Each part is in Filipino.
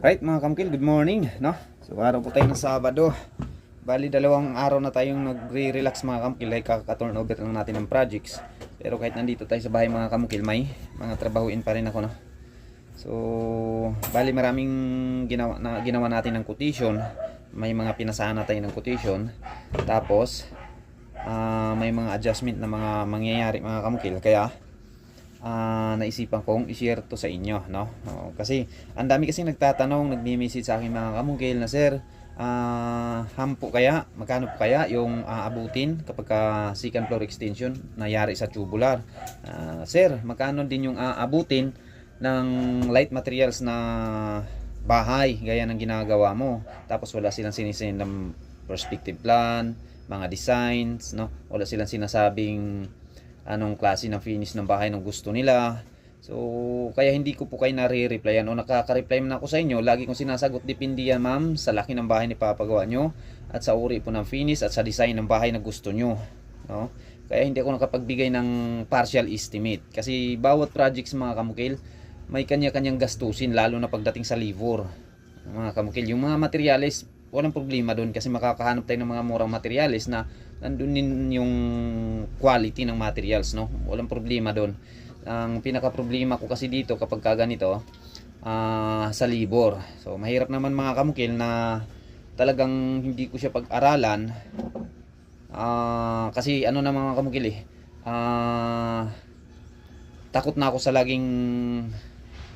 Right mga kamkil, good morning, no? So araw po tayo ng Sabado. Bali dalawang araw na tayong nagre-relax mga kamkil ay kaka-turn over lang natin ng projects. Pero kahit nandito tayo sa bahay mga kamkil, may mga trabahuin pa rin ako, no? So, bali maraming ginawa, na, ginawa natin ng quotation. May mga pinasahan na tayo ng quotation. Tapos, ah, may mga adjustment na mga mangyayari mga kamkil. Kaya, ah naisipan kong i-share to sa inyo, no? Oo, kasi ang dami kasi nagtatanong, nagmi-message sa akin mga kamungkil na sir, ah hampo kaya, magkano po kaya yung aabutin kapag ka second floor extension nayari sa tubular? Ah, sir, magkano din yung aabutin ng light materials na bahay gaya ng ginagawa mo? Tapos wala silang sinisend ng perspective plan, mga designs, no? Wala silang sinasabing anong klase ng finish ng bahay ng gusto nila. So, kaya hindi ko po kayo nare-replyan o nakaka-reply man ako sa inyo. Lagi kong sinasagot, depende yan ma'am sa laki ng bahay na papagawa nyo at sa uri po ng finish at sa design ng bahay na gusto nyo. No? Kaya hindi ako nakapagbigay ng partial estimate. Kasi bawat projects mga kamukil, may kanya-kanyang gastusin lalo na pagdating sa livor. Mga kamukil, yung mga materials, walang problema doon kasi makakahanap tayo ng mga murang materials na nandun din yung quality ng materials no? Walang problema doon ang pinaka problema ko kasi dito kapag ka ganito ah, sa libor so mahirap naman mga kamukil na talagang hindi ko siya pag-aralan. Ah, kasi ano na mga kamukil eh? Ah, takot na ako sa laging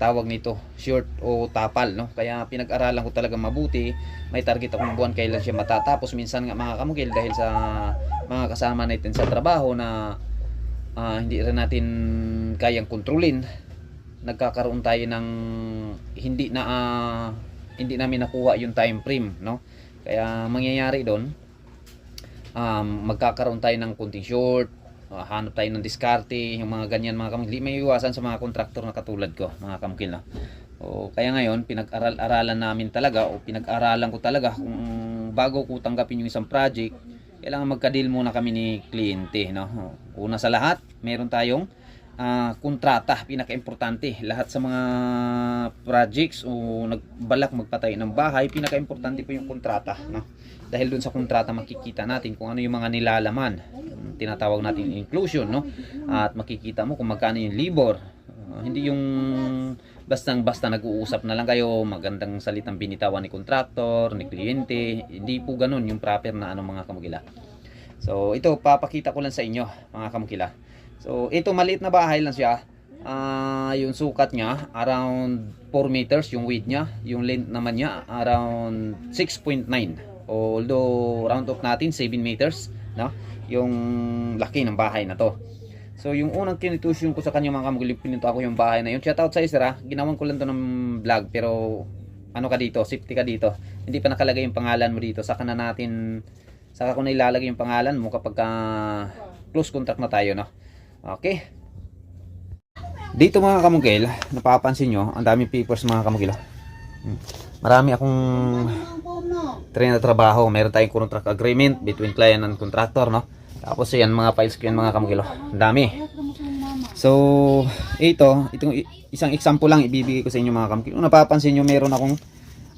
tawag nito short o tapal no? Kaya pinag-aralan ko talaga mabuti. May target akong buwan kailan siya matatapos. Minsan nga mga kamukil dahil sa mga kasama natin sa trabaho na ah, hindi rin natin kayang kontrolin nagkakaroon tayo ng hindi na ah, hindi namin nakuha yung time frame no? Kaya mangyayari doon um, magkakaroon tayo ng kunting short uh, hanap tayo ng diskarte yung mga ganyan mga kamukil may iwasan sa mga kontraktor na katulad ko mga kamukil no? o kaya ngayon pinag-aral-aralan namin talaga o pinag-aralan ko talaga kung bago ko tanggapin yung isang project kailangan magka-deal muna kami ni kliyente no una sa lahat meron tayong ah, kontrata pinaka-importante. Lahat sa mga projects o nagbalak magpatay ng bahay pinaka-importante po yung kontrata no? Dahil dun sa kontrata makikita natin kung ano yung mga nilalaman. Tinatawag natin inclusion no? At makikita mo kung magkano yung libor. Ah, hindi yung bastang basta nag-uusap na lang kayo magandang salitang binitawan ni kontraktor ni kliyente. Hindi po ganun yung proper na ano mga kamugila so ito papakita ko lang sa inyo mga kamukila so ito maliit na bahay lang siya Ah, yung sukat niya around 4 meters yung width niya yung length naman niya around 6.9 although round off natin 7 meters no yung laki ng bahay na to So yung unang kinutusyon ko sa kanya mga kamugli, pininto ako yung bahay na yun. Shout out sa Isra, ginawan ko lang to ng vlog pero ano ka dito, safety ka dito. Hindi pa nakalagay yung pangalan mo dito. Saka na natin, saka ko na ilalagay yung pangalan mo kapag ka close contract na tayo, no? Okay. Dito mga kamugil, napapansin nyo, ang daming papers mga kamugil. oh. Hmm. Marami akong train na trabaho. Meron tayong contract agreement between client and contractor, no? Tapos yan, mga files ko yan mga kamugil. oh. Ang dami. So, ito, itong isang example lang ibibigay ko sa inyo mga kamukil. Kung napapansin nyo, meron akong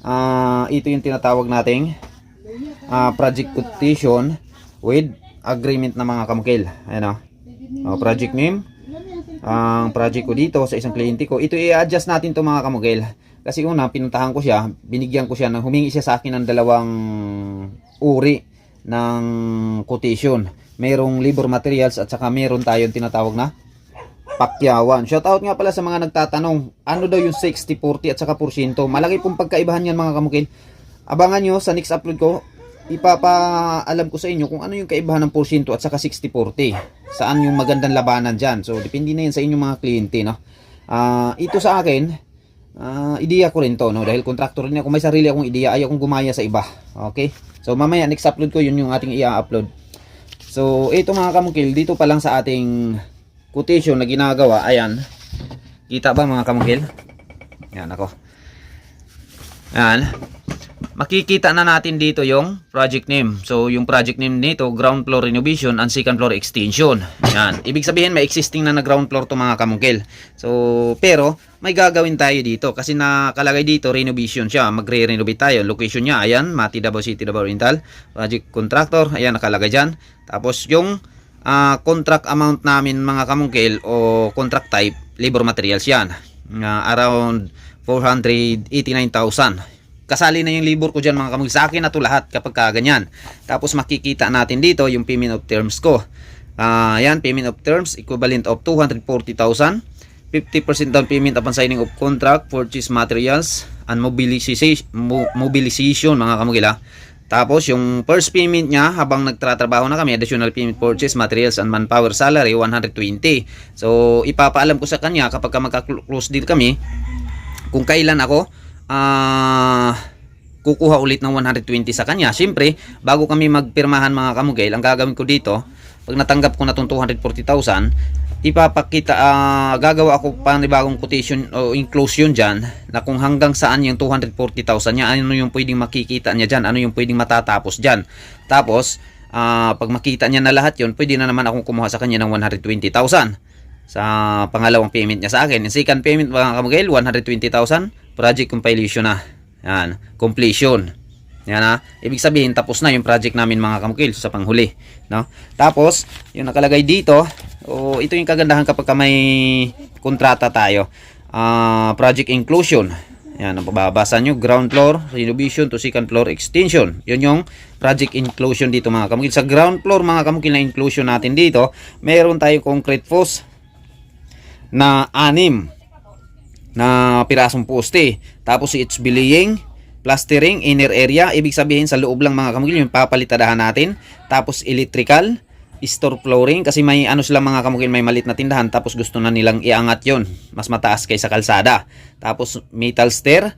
ah, ito yung tinatawag nating ah, project quotation with agreement na mga kamukil. Ayan o. Oh, project name. Ang project ko dito sa isang kliyente ko. Ito i-adjust natin to mga kamukil. Kasi una, pinuntahan ko siya, binigyan ko siya ng humingi siya sa akin ng dalawang uri ng quotation. Merong labor materials at saka meron tayong tinatawag na pakyawan. Shoutout nga pala sa mga nagtatanong, ano daw yung 60-40 at saka porsyento. Malaki pong pagkaibahan yan mga kamukil. Abangan nyo sa next upload ko, ipapaalam ko sa inyo kung ano yung kaibahan ng porsyento at saka 60-40. Saan yung magandang labanan dyan. So, depende na yan sa inyong mga kliyente. No? Ah, ito sa akin, ah, ideya ko rin to. No? Dahil contractor rin ako, may sarili akong ideya. Ayaw kong gumaya sa iba. Okay? So, mamaya, next upload ko, yun yung ating i-upload. So, ito mga kamukil, dito pa lang sa ating quotation na ginagawa, ayan. Kita ba mga kamukil? Yan ako. Yan. Makikita na natin dito yung project name. So, yung project name nito, ground floor renovation and second floor extension. Yan. Ibig sabihin, may existing na na ground floor to mga kamungkil. So, pero, may gagawin tayo dito. Kasi nakalagay dito, renovation siya. Magre-renovate tayo. Location niya, ayan, Mati Davao City, Davao Oriental. Project contractor, ayan, nakalagay dyan. Tapos, yung ah, contract amount namin mga kamungkil o contract type, labor materials yan. Ah, around 489,000 kasali na yung libur ko dyan mga kamag sa akin na to lahat kapag kaganyan tapos makikita natin dito yung payment of terms ko. Ah, yan payment of terms equivalent of 240,000 50% down payment upon signing of contract purchase materials and mobilization mo- mobilization mga kamugila tapos yung first payment niya habang nagtratrabaho na kami additional payment purchase materials and manpower salary 120 so ipapaalam ko sa kanya kapag ka magka-close deal kami kung kailan ako ah kukuha ulit ng 120 sa kanya. Siyempre, bago kami magpirmahan mga kamugel, ang gagawin ko dito, pag natanggap ko na itong 240,000, ipapakita, ah, gagawa ako panibagong quotation o inclusion dyan na kung hanggang saan yung 240,000 niya, ano yung pwedeng makikita niya dyan, ano yung pwedeng matatapos dyan. Tapos, ah, pag makita niya na lahat yun, pwede na naman akong kumuha sa kanya ng 120,000 sa pangalawang payment niya sa akin. Yung second payment mga kamugel, 120,000. Project completion na. Yan. Completion. Yan na. Ibig sabihin, tapos na yung project namin mga kamukil sa panghuli. No? Tapos, yung nakalagay dito, o ito yung kagandahan kapag ka may kontrata tayo. Ah, project inclusion. Yan, ang pababasa nyo, ground floor, renovation to second floor extension. Yun yung project inclusion dito mga kamukil. Sa ground floor mga kamukil na inclusion natin dito, meron tayong concrete post na anim na pirasong poste. Tapos si it's belaying, plastering, inner area. Ibig sabihin sa loob lang mga kamukil yung papalitadahan natin. Tapos electrical, store flooring kasi may ano sila mga kamukil may malit na tindahan tapos gusto na nilang iangat yon mas mataas kaysa kalsada tapos metal stair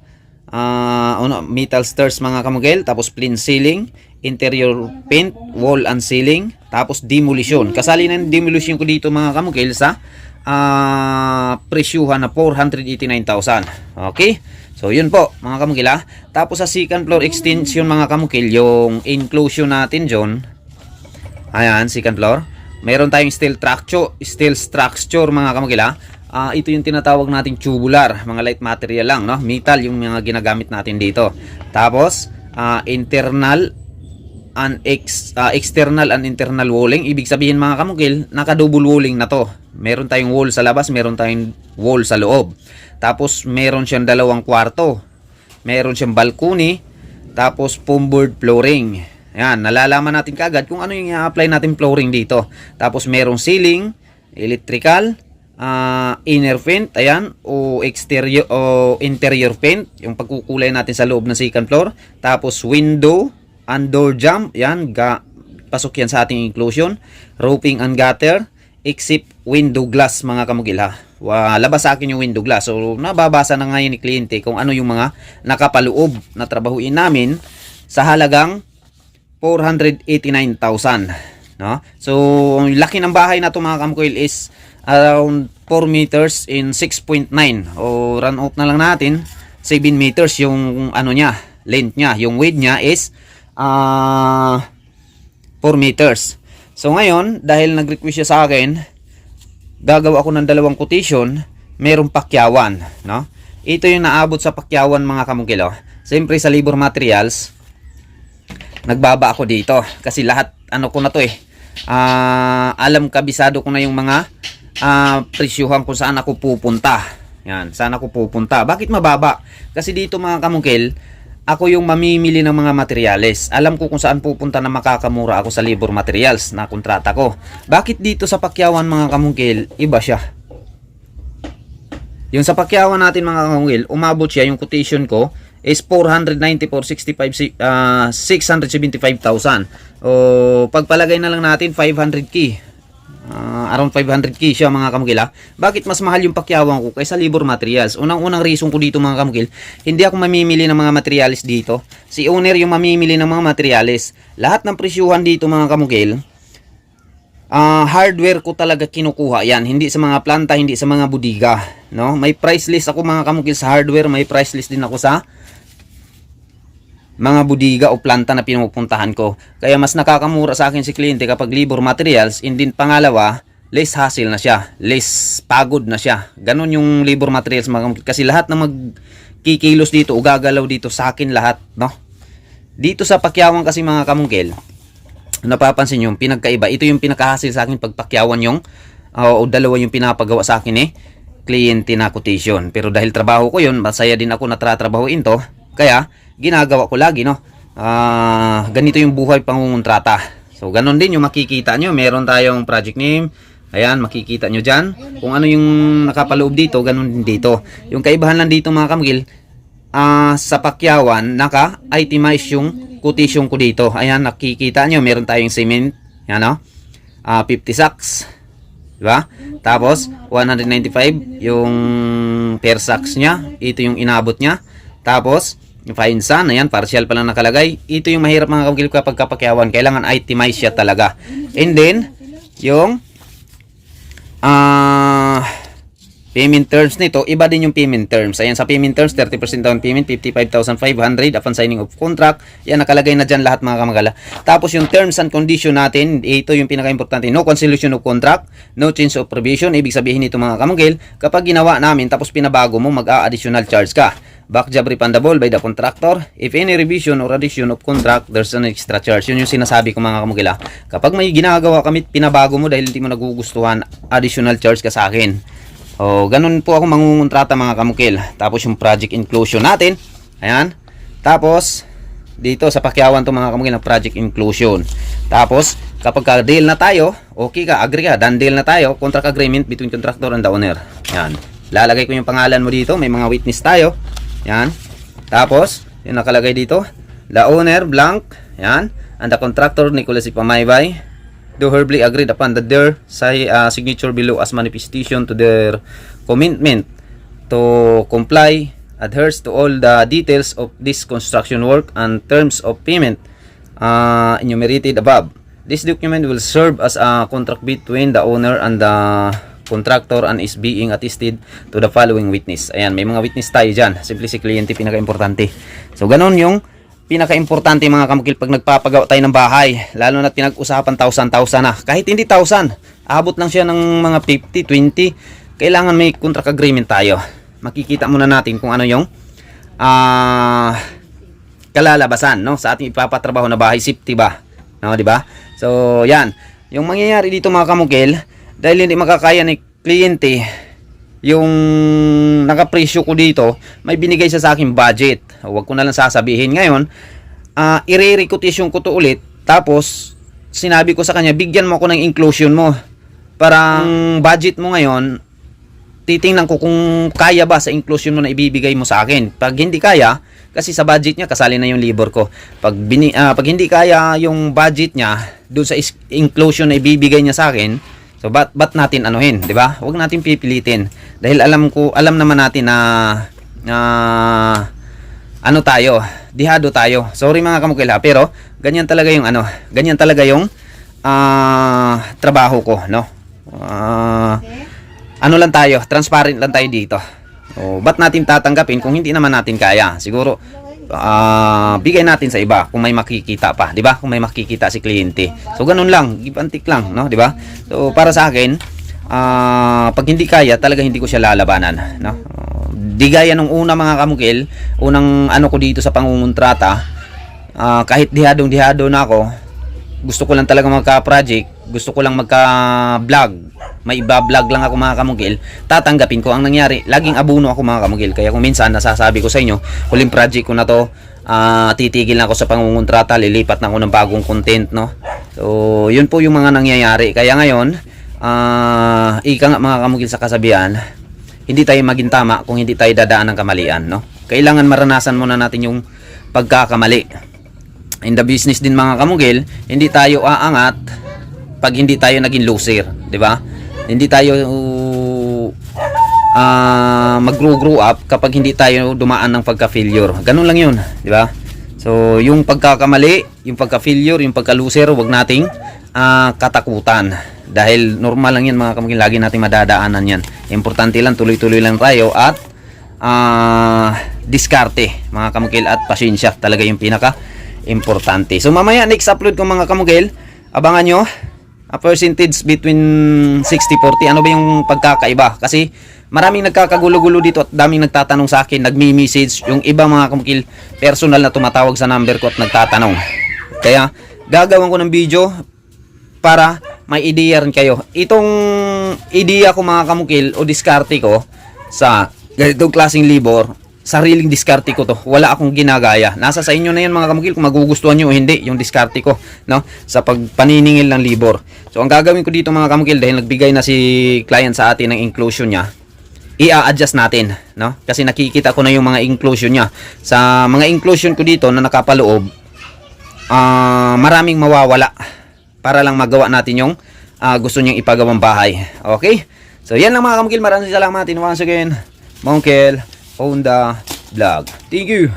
ah ano, metal stairs mga kamugel, tapos plain ceiling, interior paint, wall and ceiling, tapos demolition. Kasali na yung demolition ko dito mga kamugel sa ah presyuhan na 489,000. Okay? So yun po mga kamugil ha. Tapos sa second floor extension mga kamugil, yung inclusion natin dyan, Ayan, second floor. Meron tayong steel structure, steel structure mga kamagila. Ah, ito yung tinatawag nating tubular, mga light material lang, no? Metal yung mga ginagamit natin dito. Tapos, ah, internal and ex, ah, external and internal walling. Ibig sabihin mga kamukil, naka-double walling na to. Meron tayong wall sa labas, meron tayong wall sa loob. Tapos, meron siyang dalawang kwarto. Meron siyang balcony. Tapos, foam board flooring. Ayan, nalalaman natin kagad kung ano yung i-apply natin flooring dito. Tapos merong ceiling, electrical, ah, inner paint, ayan, o exterior o interior paint, yung pagkukulay natin sa loob ng second floor. Tapos window and door jamb, ayan, ga, pasok yan sa ating inclusion. Roofing and gutter, except window glass mga kamugil ha. Wa, labas sa akin yung window glass. So nababasa na ngayon ni kliyente kung ano yung mga nakapaloob na trabahuin namin sa halagang 489,000 no so ang laki ng bahay na to mga kamkoil is around 4 meters in 6.9 o run out na lang natin 7 meters yung ano niya length niya yung width niya is ah 4 meters. So ngayon dahil nag-request siya sa akin gagawa ako ng dalawang quotation merong pakyawan no? Ito yung naabot sa pakyawan mga kamukilo siyempre sa labor materials nagbaba ako dito. Kasi lahat ano ko na to eh. Ah, alam kabisado ko na yung mga ah, presyuhan kung saan ako pupunta. Yan saan ako pupunta. Bakit mababa? Kasi dito mga kamungkil ako yung mamimili ng mga materyales alam ko kung saan pupunta na makakamura ako sa labor materials na kontrata ko bakit dito sa pakyawan mga kamungkil iba siya yung sa pakyawan natin mga kamungkil umabot siya yung quotation ko is 494.65 si- ah, 675,000. O pagpalagay na lang natin 500k. Ah, around 500k siya mga kamukila. Bakit mas mahal yung pakyawan ko kaysa labor materials? Unang-unang reason ko dito mga kamukil, hindi ako mamimili ng mga materials dito. Si owner yung mamimili ng mga materials. Lahat ng presyuhan dito mga kamukil, Ah, hardware ko talaga kinukuha yan. Hindi sa mga planta, hindi sa mga budiga. No? May price list ako mga kamukil sa hardware. May price list din ako sa mga budiga o planta na pinupuntahan ko. Kaya mas nakakamura sa akin si kliyente kapag labor materials, and then pangalawa, less hassle na siya, less pagod na siya. Ganon yung labor materials. Kasi lahat na magkikilos dito o gagalaw dito sa akin lahat, no? Dito sa pakyawan kasi mga kamungkil, napapansin yung pinagkaiba. Ito yung pinakahasil sa akin pagpakyawan yung ah, o dalawa yung pinapagawa sa akin eh kliyente na quotation. Pero dahil trabaho ko yun, masaya din ako na tratrabahoin to. Kaya, ginagawa ko lagi, no? Ah, ganito yung buhay pangungontrata. So, ganun din yung makikita nyo. Meron tayong project name. Ayan, makikita nyo dyan. Kung ano yung nakapaloob dito, ganun din dito. Yung kaibahan lang dito mga kamgil, ah sa pakyawan, naka-itemize yung quotation ko dito. Ayan, nakikita nyo, meron tayong cement. Yan, no? Ah, 50 sacks. Diba? Tapos, 195 yung per sacks niya. Ito yung inabot niya. Tapos, fine sun, ayan, partial pa lang nakalagay. Ito yung mahirap mga kamgil kapag kapakyawan. Kailangan itemize siya talaga. And then, yung ah payment terms nito, iba din yung payment terms. Ayan, sa payment terms, 30% down payment, 55,500 upon signing of contract. Yan, nakalagay na dyan lahat mga kamagala. Tapos yung terms and condition natin, ito yung pinaka-importante. No cancellation of contract, no change of provision. Ibig sabihin nito mga kamagil, kapag ginawa namin tapos pinabago mo, mag-a-additional charge ka. Back job refundable by the contractor. If any revision or addition of contract, there's an extra charge. Yun yung sinasabi ko mga kamagila. Kapag may ginagawa kami, pinabago mo dahil hindi mo nagugustuhan, additional charge ka sa akin. O, ganun po ako mangungontrata mga kamukil. Tapos yung project inclusion natin. Ayan. Tapos, dito sa pakyawan to mga kamukil ng project inclusion. Tapos, kapag ka deal na tayo, okay ka, agree ka, done deal na tayo, contract agreement between contractor and the owner. Yan. Lalagay ko yung pangalan mo dito, may mga witness tayo. Yan. Tapos, yung nakalagay dito, the owner, blank, yan, and the contractor, Nicolas Ipamaybay, do verbally agreed upon that their uh, signature below as manifestation to their commitment to comply adheres to all the details of this construction work and terms of payment uh, enumerated above. This document will serve as a contract between the owner and the contractor and is being attested to the following witness. Ayan, may mga witness tayo dyan. Simply si kliyente pinaka-importante. So, ganun yung pinaka-importante mga kamukil pag nagpapagawa tayo ng bahay. Lalo na pinag-usapan 1,000, 1,000 na. Kahit hindi 1,000, abot lang siya ng mga 50, 20. Kailangan may contract agreement tayo. Makikita muna natin kung ano yung ah kalalabasan no sa ating ipapatrabaho na bahay safety ba no di ba so yan yung mangyayari dito mga kamukil dahil hindi makakaya ni kliyente yung nakapresyo ko dito, may binigay siya sa akin budget. Huwag ko na lang sasabihin. Ngayon, uh, i-re-requisition ko to ulit. Tapos, sinabi ko sa kanya, bigyan mo ako ng inclusion mo. Parang budget mo ngayon, titingnan ko kung kaya ba sa inclusion mo na ibibigay mo sa akin. Pag hindi kaya, kasi sa budget niya, kasali na yung labor ko. Pag, bini, ah, pag hindi kaya yung budget niya, doon sa inclusion na ibibigay niya sa akin, So bat bat natin anuhin, 'di ba? Huwag natin pipilitin dahil alam ko alam naman natin na na ano tayo, dihado tayo. Sorry mga kamukila, pero ganyan talaga yung ano, ganyan talaga yung ah trabaho ko, no? Ah, ano lang tayo, transparent lang tayo dito. O, ba't natin tatanggapin kung hindi naman natin kaya? Siguro, ah bigay natin sa iba kung may makikita pa, 'di ba? Kung may makikita si kliyente. So ganun lang, give and lang, no, 'di ba? So para sa akin, ah pag hindi kaya, talaga hindi ko siya lalabanan, no? Di gaya nung una mga kamukil, unang ano ko dito sa pangungontrata, ah kahit dihadong dihado na ako, gusto ko lang talaga magka-project, gusto ko lang magka-vlog, may iba-vlog lang ako mga kamugil, tatanggapin ko ang nangyari. Laging abuno ako mga kamugil. Kaya kung minsan nasasabi ko sa inyo, huling project ko na to, ah, titigil na ako sa pangungontrata, lilipat na ako ng bagong content, no? So, yun po yung mga nangyayari. Kaya ngayon, ah, ika nga mga kamugil sa kasabihan, hindi tayo maging tama kung hindi tayo dadaan ng kamalian, no? Kailangan maranasan muna natin yung pagkakamali in the business din mga kamugil, hindi tayo aangat pag hindi tayo naging loser, 'di ba? Hindi tayo uh, mag-grow up kapag hindi tayo dumaan ng pagka-failure. Ganun lang 'yun, 'di ba? So, yung pagkakamali, yung pagka-failure, yung pagka-loser, wag nating ah, katakutan. Dahil normal lang 'yan mga kamugil, lagi nating madadaanan 'yan. Importante lang tuloy-tuloy lang tayo at ah diskarte mga kamukil at pasensya talaga yung pinaka importante. So mamaya next upload ko mga kamukil, abangan nyo a percentage between 60-40. Ano ba yung pagkakaiba? Kasi maraming nagkakagulo-gulo dito at daming nagtatanong sa akin, nagmi-message. Yung iba mga kamukil, personal na tumatawag sa number ko at nagtatanong. Kaya gagawin ko ng video para may ideya rin kayo. Itong ideya ko mga kamukil o diskarte ko sa ganitong klaseng libor, sariling diskarte ko to. Wala akong ginagaya. Nasa sa inyo na yan mga kamukil kung magugustuhan nyo o hindi yung diskarte ko no? sa pagpaniningil ng libor. So ang gagawin ko dito mga kamukil dahil nagbigay na si client sa atin ng inclusion niya, i-adjust natin, no? Kasi nakikita ko na yung mga inclusion niya. Sa mga inclusion ko dito na nakapaloob, ah maraming mawawala para lang magawa natin yung ah, gusto niyang ipagawang bahay. Okay? So yan lang mga kamukil. Maraming salamat. Once again, Mongkel, Honda, Vlog. Thank you.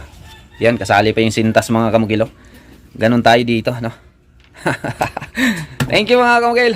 Yan, kasali pa yung sintas mga kamukil. oh. Ganon tayo dito, no? Thank you mga kamukil.